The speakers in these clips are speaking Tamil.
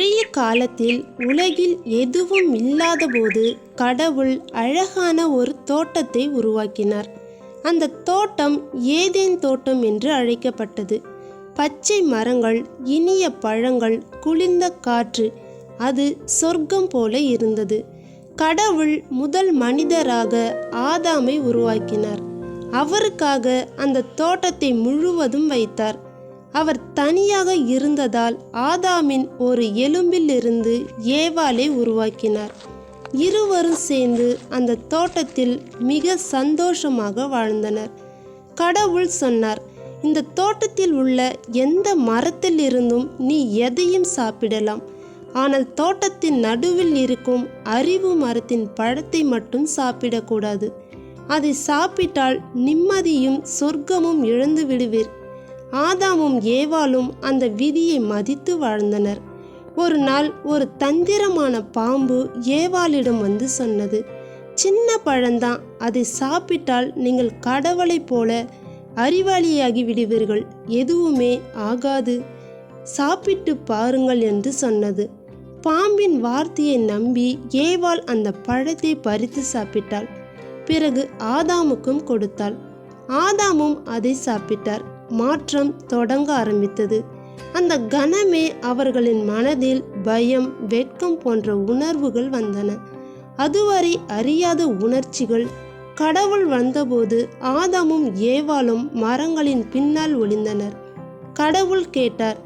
பழைய காலத்தில் உலகில் எதுவும் இல்லாதபோது கடவுள் அழகான ஒரு தோட்டத்தை உருவாக்கினார். அந்த தோட்டம் ஏதேன் தோட்டம் என்று அழைக்கப்பட்டது. பச்சை மரங்கள் இனிய பழங்கள் குளிர்ந்த காற்று அது சொர்க்கம் போல இருந்தது. கடவுள் முதல் மனிதராக ஆதாமை உருவாக்கினார். அவருக்காக அந்த தோட்டத்தை முழுவதும் வைத்தார். அவர் தனியாக இருந்ததால் ஆதாமின் ஒரு எலும்பிலிருந்து ஏவாலை உருவாக்கினார். இருவரும் சேர்ந்து அந்த தோட்டத்தில் மிக சந்தோஷமாக வாழ்ந்தனர். கடவுள் சொன்னார் இந்த தோட்டத்தில் உள்ள எந்த மரத்தில் இருந்தும் நீ எதையும் சாப்பிடலாம். ஆனால் தோட்டத்தின் நடுவில் இருக்கும் அறிவு மரத்தின் பழத்தை மட்டும் சாப்பிடக்கூடாது. அதை சாப்பிட்டால் நிம்மதியும் சொர்க்கமும் இழந்து விடுவீர் ஆதாமும் ஏவாலும் அந்த விதியை மதித்து வாழ்ந்தனர். ஒரு நாள் ஒரு தந்திரமான பாம்பு ஏவாளிடம் வந்து சொன்னது சின்ன பழம்தான் அதை சாப்பிட்டால் நீங்கள் கடவுளைப் போல அறிவாளியாகி விடுவீர்கள் எதுவுமே ஆகாது சாப்பிட்டு பாருங்கள் என்று சொன்னது. பாம்பின் வார்த்தையை நம்பி ஏவாள் அந்த பழத்தை பறித்து சாப்பிட்டாள். பிறகு ஆதாமுக்கும் கொடுத்தாள். ஆதாமும் அதை சாப்பிட்டார். மாற்றம் தொடங்க ஆரம்பித்தது. அந்த கணமே அவர்களின் மனதில் பயம் வெட்கம் போன்ற உணர்வுகள் வந்தன. அதுவரை அறியாத உணர்ச்சிகள் கடவுள் வந்தபோது ஆதமும் ஏவாளும் மரங்களின் பின்னால் ஒளிந்தனர். கடவுள் கேட்டார்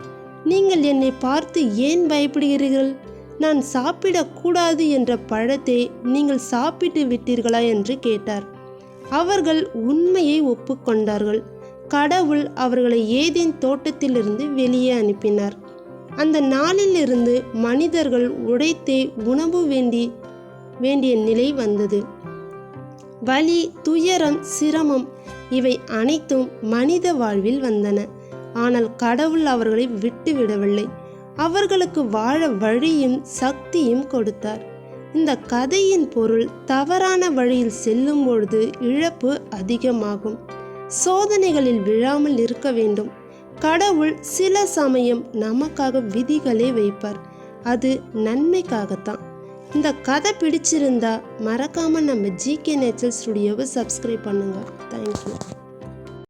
நீங்கள் என்னை பார்த்து ஏன் பயப்படுகிறீர்கள்? நான் சாப்பிடக்கூடாது என்ற பழத்தை நீங்கள் சாப்பிட்டு விட்டீர்களா? என்று கேட்டார். அவர்கள் உண்மையை ஒப்புக்கொண்டார்கள். கடவுள் அவர்களை ஏதேன் தோட்டத்திலிருந்து வெளியே அனுப்பினார். அந்த நாளிலிருந்து மனிதர்கள் உடைத்தே உணவு வேண்டி வேண்டிய நிலை வந்தது. வலி துயரம் சிரமம் இவை அனைத்தும் மனித வாழ்வில் வந்தன. ஆனால் கடவுள் அவர்களை விட்டுவிடவில்லை அவர்களுக்கு வாழ வழியும் சக்தியும் கொடுத்தார். இந்த கதையின் பொருள் தவறான வழியில் செல்லும் பொழுது இழப்பு அதிகமாகும். சோதனைகளில் விழாமல் இருக்க வேண்டும். கடவுள் சில சமயம் நமக்காக விதிகளே வைப்பார். அது நன்மைக்காகத்தான். இந்த கதை பிடிச்சிருந்தா மறக்காம நம்ம ஜிகே நேச்சர் ஸ்டுடியோவை சப்ஸ்கிரைப் பண்ணுங்க. Thank you